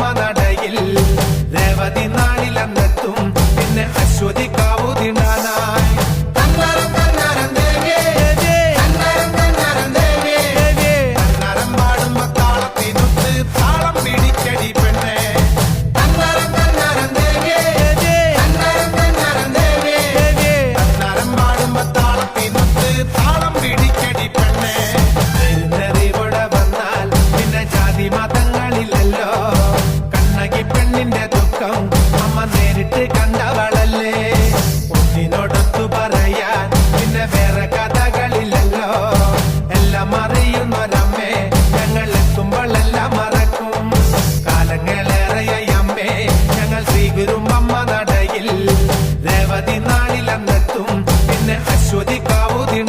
നടയിൽ രവതി Tiếng